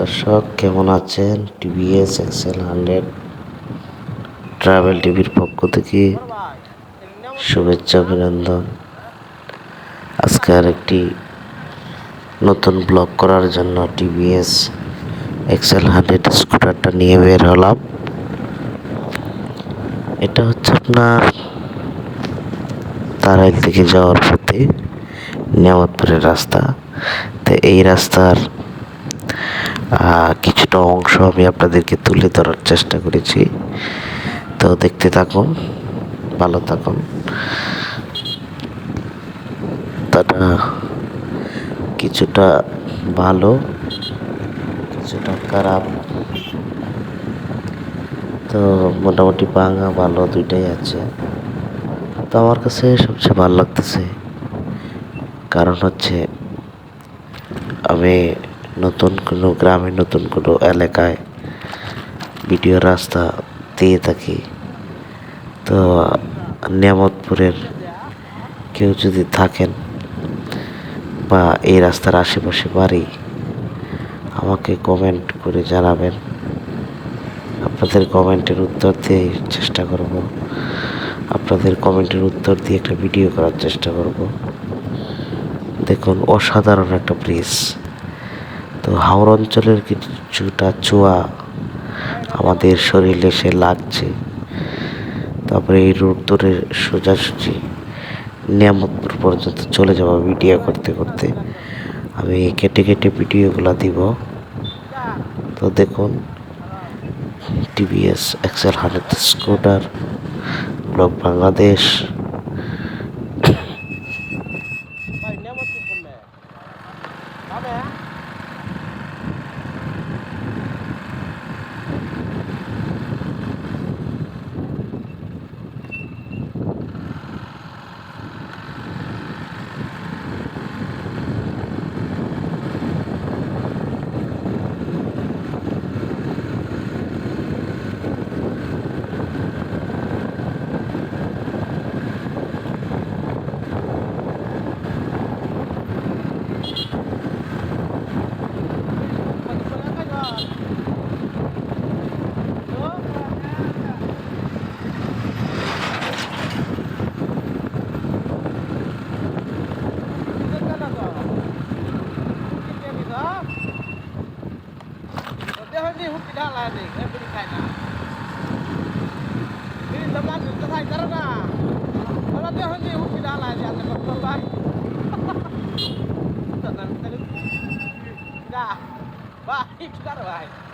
দর্শক, কেমন আছেন? টিভিএস এক্সেল হান্ড্রেড ট্রাভেল টিভির পক্ষ থেকে শুভেচ্ছা, অভিনন্দন। আজকে আর একটি নতুন ব্লগ করার জন্য টিভিএস এক্সেল হান্ড্রেড স্কুটারটা নিয়ে বের হলাম। এটা হচ্ছে আপনার তারাইল থেকে যাওয়ার পথে নিয়ামতপুরের রাস্তা। তো এই রাস্তার কিছুটা অংশ আমি আপনাদেরকে তুলে ধরার চেষ্টা করেছি। তো দেখতে থাকুন, ভালো থাকুন। তাটা কিছুটা ভালো, কিছুটা খারাপ। তো মোটামুটি ভাঙা ভালো দুইটাই আছে। তো আমার কাছে সবচেয়ে ভালো লাগতেছে, কারণ হচ্ছে আমি নতুন কোনো গ্রামে, নতুন কোনো এলাকায় ভিডিও রাস্তা দিয়ে থাকি। তো নিয়ামতপুরের কেউ যদি থাকেন বা এই রাস্তার আশেপাশে বাড়ি, আমাকে কমেন্ট করে জানাবেন। আপনাদের কমেন্টের উত্তর দিয়ে চেষ্টা করব। আপনাদের কমেন্টের উত্তর দিয়ে একটা ভিডিও করার চেষ্টা করব। দেখুন, অসাধারণ একটা ব্রিজ তো হাওড় অঞ্চলের কিছুটা চুয়া আমাদের শরীরে এসে লাগছে। তারপরে এই রোড ধরে সোজাসুজি নিয়ামতপুর পর্যন্ত চলে যাব ভিডিও করতে করতে। আমি কেটে কেটে ভিডিওগুলো দিব। তো দেখুন, TVS, XL hundred scooter block Bangladesh. Dalanik, every kind of. Ini tempat kita saya karena kalau dia hanya upi dalan ya tempat tempat. Tenang, tenang. Dah, baik sudah baik.